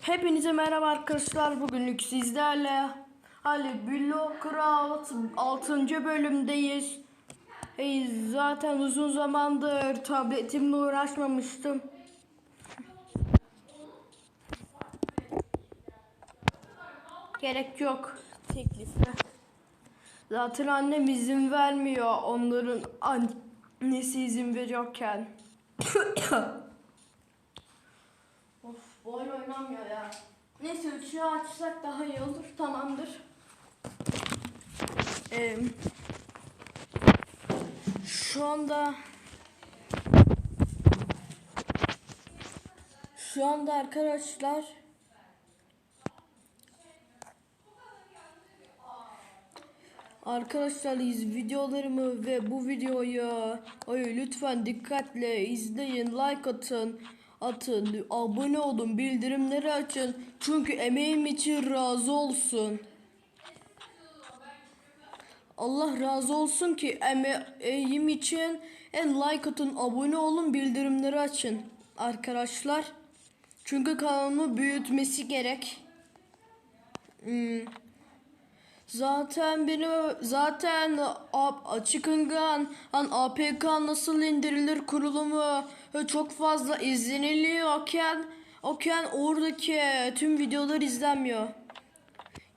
Hepinize merhaba arkadaşlar. Bugünlük sizlerle Ali Billo Craft 6. bölümdeyiz. Hey, zaten uzun zamandır tabletimle uğraşmamıştım. Gerek yok teklife. Zaten annem izin vermiyor onların annesi izin veriyorken. Bu oyun oynamıyor ya. Neyse ışığı açsak daha iyi olur. Tamamdır. Ee, şu anda şu anda arkadaşlar Arkadaşlar iz videolarımı ve bu videoyu ay, lütfen dikkatle izleyin, like atın, atın, abone olun, bildirimleri açın. Çünkü emeğim için razı olsun. Allah razı olsun ki emeğim için en like atın, abone olun, bildirimleri açın arkadaşlar. Çünkü kanalımı büyütmesi gerek. Hmm. Zaten beni zaten a- açık ıngan an APK nasıl indirilir kurulumu çok fazla izleniliyorken oken oradaki tüm videolar izlenmiyor.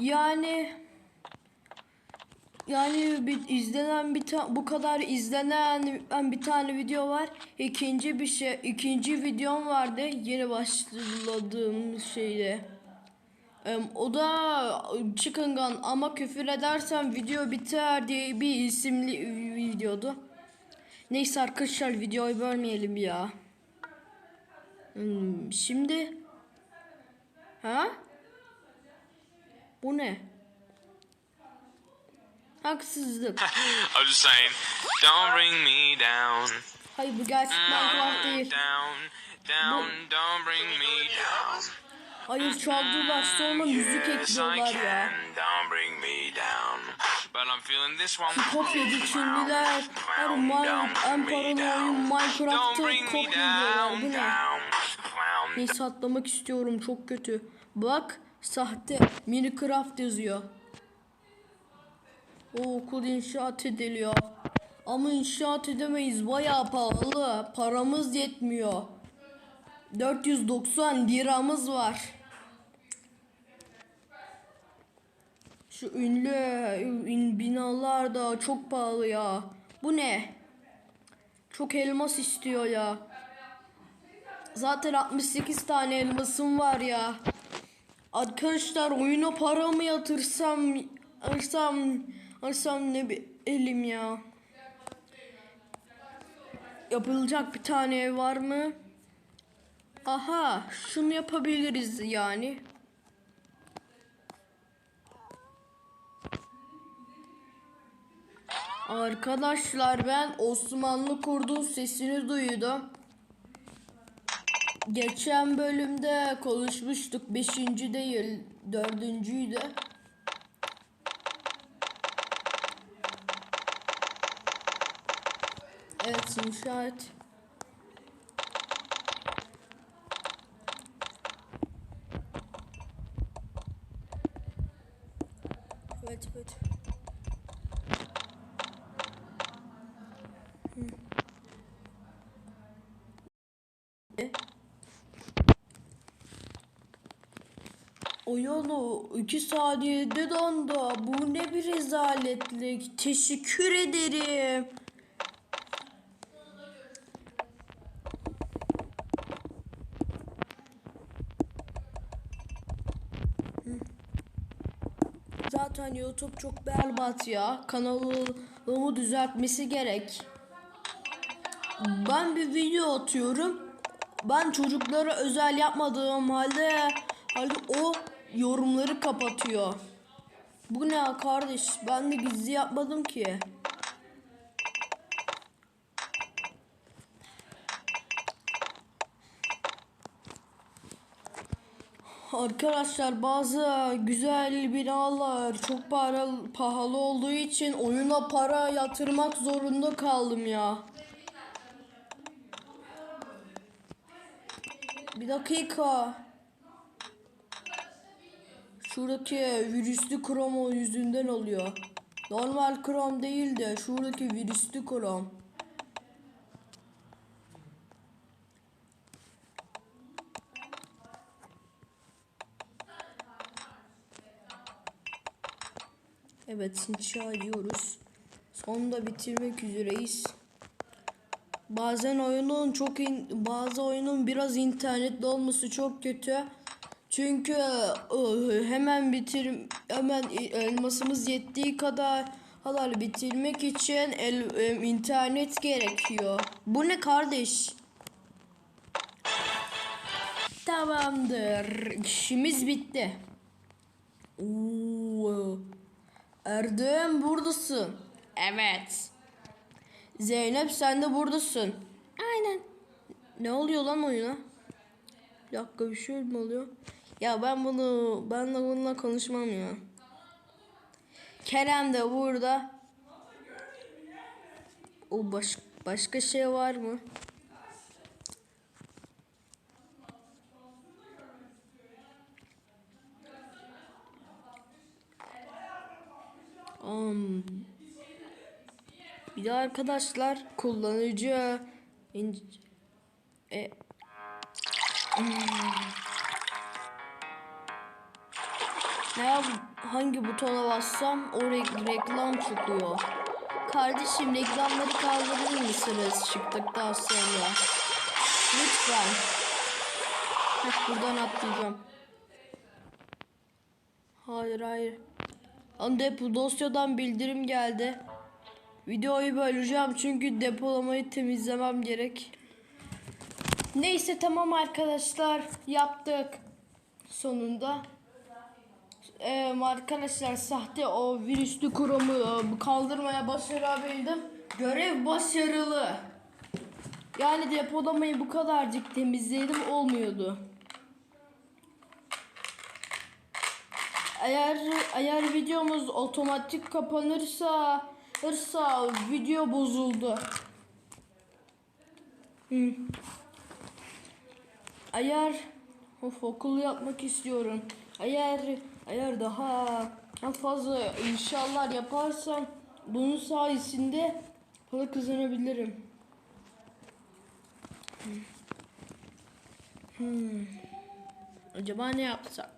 Yani yani bir izlenen bir ta- bu kadar izlenen bir tane video var. İkinci bir şey ikinci videom vardı yeni başladığım şeyde. O da Chicken Gun ama küfür edersem video biter diye bir isimli videodu. Neyse arkadaşlar videoyu bölmeyelim ya. Hmm, şimdi ha? Bu ne? Haksızlık. I'm just saying, don't bring me down. Hayır bu gerçek Minecraft Mm, değil. down, down, don't bring me down. Hayır çaldılar sonra müzik Yes, I ekliyorlar ya. Kopyacı Çinliler her en paralı oyun Minecraft'ı kopyalıyorlar. Bu ne? Neyse atlamak istiyorum çok kötü. Bak sahte Minecraft yazıyor. O okul inşaat ediliyor. Ama inşaat edemeyiz bayağı pahalı. Paramız yetmiyor. 490 liramız var. Şu ünlü ün- binalar da çok pahalı ya. Bu ne? Çok elmas istiyor ya. Zaten 68 tane elmasım var ya. Arkadaşlar oyuna para mı yatırsam arsam arsam ne bir elim ya. Yapılacak bir tane ev var mı? Aha şunu yapabiliriz yani. Arkadaşlar ben Osmanlı kurdun sesini duydum. Geçen bölümde konuşmuştuk. Beşinci değil, dördüncüydü. Evet, inşaat. Evet, evet. Oyunu 2 saniyede dondu. Bu ne bir rezaletlik. Teşekkür ederim. Zaten YouTube çok berbat ya. Kanalımı düzeltmesi gerek. Ben bir video atıyorum. Ben çocuklara özel yapmadığım halde halde o yorumları kapatıyor. Bu ne ya kardeş? Ben de gizli yapmadım ki. Arkadaşlar bazı güzel binalar çok para, pahalı olduğu için oyuna para yatırmak zorunda kaldım ya. Bir dakika. Şuradaki virüslü krom yüzünden oluyor. Normal krom değil de şuradaki virüslü krom. Evet inşa ediyoruz. Sonunda bitirmek üzereyiz. Bazen oyunun çok in, bazı oyunun biraz internetli olması çok kötü. Çünkü ıı, hemen bitir hemen elmasımız yettiği kadar kadar bitirmek için el, em, internet gerekiyor. Bu ne kardeş? Tamamdır. İşimiz bitti. Oo. Erdem buradasın. Evet. Zeynep sen de buradasın. Aynen. Ne oluyor lan oyuna? Bir dakika bir şey mi oluyor? Ya ben bunu ben de bununla konuşmam ya. Kerem de burada. O baş, başka şey var mı? Um, bir de arkadaşlar kullanıcı in- e, hmm. Ne hangi butona bassam o re- reklam çıkıyor. Kardeşim reklamları kaldırır mısınız çıktıktan sonra? Lütfen. Heh, buradan atlayacağım. Hayır hayır. Lan depo dosyadan bildirim geldi. Videoyu böleceğim çünkü depolamayı temizlemem gerek. Neyse tamam arkadaşlar yaptık sonunda. Ee, arkadaşlar sahte o virüslü kurumu e, kaldırmaya başarabildim. Görev başarılı. Yani depolamayı bu kadarcık temizledim olmuyordu. Eğer eğer videomuz otomatik kapanırsa hırsa video bozuldu. Hı. Eğer of okul yapmak istiyorum. Eğer eğer daha fazla inşallah yaparsam bunun sayesinde para kazanabilirim. Hmm. Acaba ne yapsak?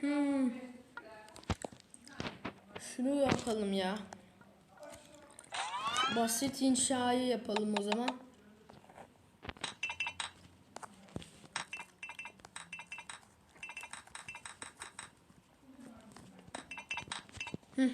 Hmm. Şunu yapalım ya. Basit inşayı yapalım o zaman. Hı.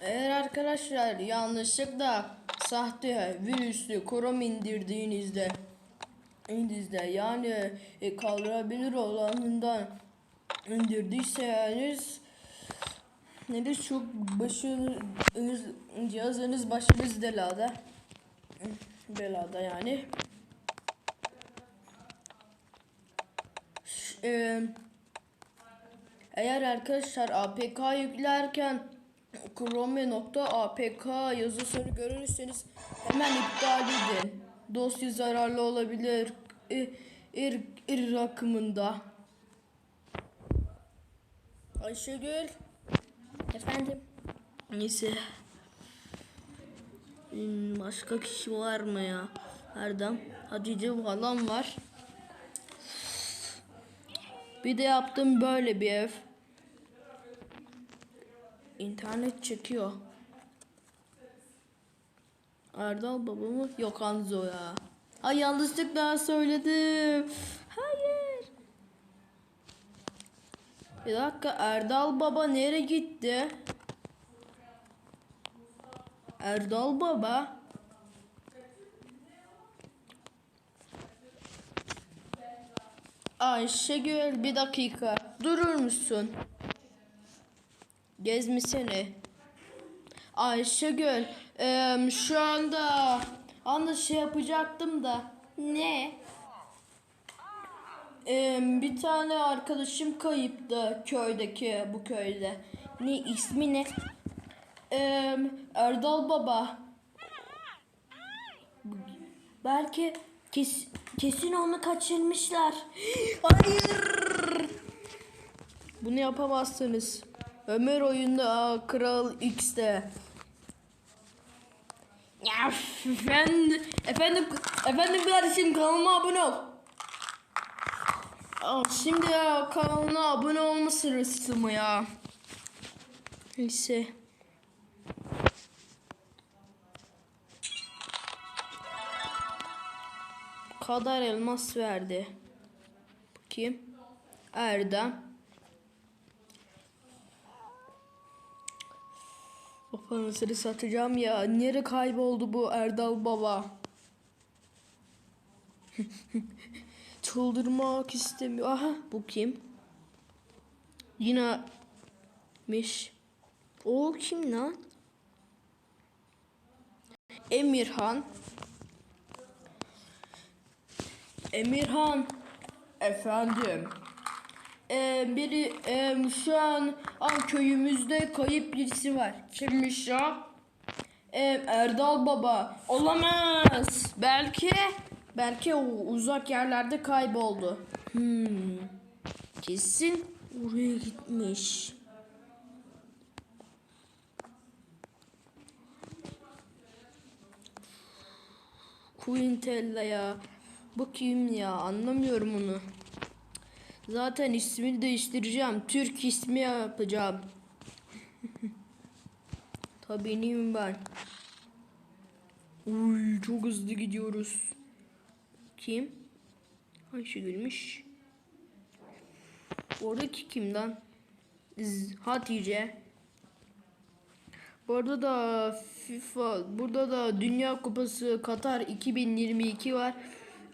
Eğer arkadaşlar yanlışlıkla sahte virüslü krom indirdiğinizde indiğinizde yani e, kaldırabilir olanından indirdiyseniz nedir çok başınız cihazınız başınız belada. Belada yani. E, eğer arkadaşlar APK yüklerken chrome.apk yazısını görürseniz hemen iptal edin. Dosya zararlı olabilir. Ir, ir, ir akımında. Ayşegül. Efendim. Neyse. Hmm, Başka kişi var mı ya? Erdem. Hatice falan var. Bir de yaptım böyle bir ev. İnternet çekiyor. Erdal babamı yok Anzo ya. Ay yanlışlıkla söyledim. Hayır. Bir dakika Erdal baba nereye gitti? Erdal baba. Ayşegül bir dakika. durur musun? Gezmesene. Ayşegül em, şu anda anda şey yapacaktım da ne? Em, bir tane arkadaşım kayıptı köydeki bu köyde. Ne ismi ne? Em, Erdal Baba. Belki kes, kesin onu kaçırmışlar. Hayır. Bunu yapamazsınız. Ömer oyunda Kral X'te. Ya efendim, efendim, efendim kardeşim kanalıma abone ol. Aa, şimdi ya kanalına abone olma sırası mı ya? Neyse. kadar elmas verdi. Bakayım. Erdem. Babanızı satacağım ya. Nereye kayboldu bu Erdal baba? Çıldırmak istemiyor. Aha bu kim? Yine miş. O kim lan? Emirhan. Emirhan. Efendim. Ee, biri em, şu an an köyümüzde kayıp birisi var. Kimmiş o? Em, Erdal Baba. Olamaz. Belki belki o uzak yerlerde kayboldu. Hmm. Kesin oraya gitmiş. Quintella ya. Kim ya? Anlamıyorum onu. Zaten ismini değiştireceğim. Türk ismi yapacağım. Tabii neyim ben? Uy çok hızlı gidiyoruz. Kim? Ayşegül'müş. Oradaki kim lan? Z- Hatice. Burada da FIFA, burada da Dünya Kupası Katar 2022 var.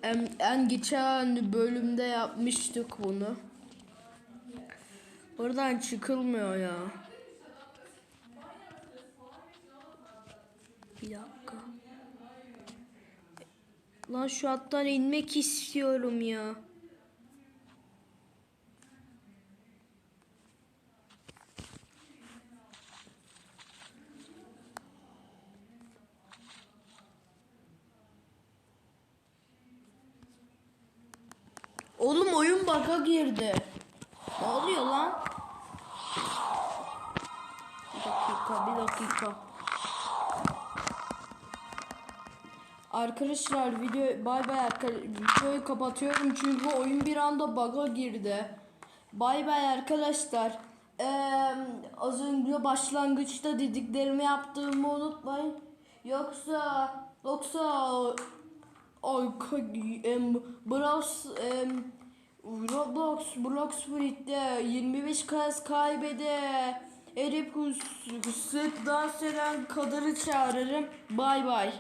En, en geçen bölümde yapmıştık bunu. Oradan çıkılmıyor ya. Bir dakika. Lan şu attan inmek istiyorum ya. Oğlum oyun bug'a girdi. Ne oluyor lan? Bir dakika, bir dakika. Arkadaşlar video bay bay videoyu kapatıyorum çünkü oyun bir anda bug'a girdi. Bay bay arkadaşlar. Ee, az önce başlangıçta dediklerimi yaptığımı unutmayın. Yoksa yoksa Ay, ka- em, Brawl, em, Roblox, Blox Fruit'te 25 kez kaybede Erip sık dans eden kadını çağırırım. Bay bay.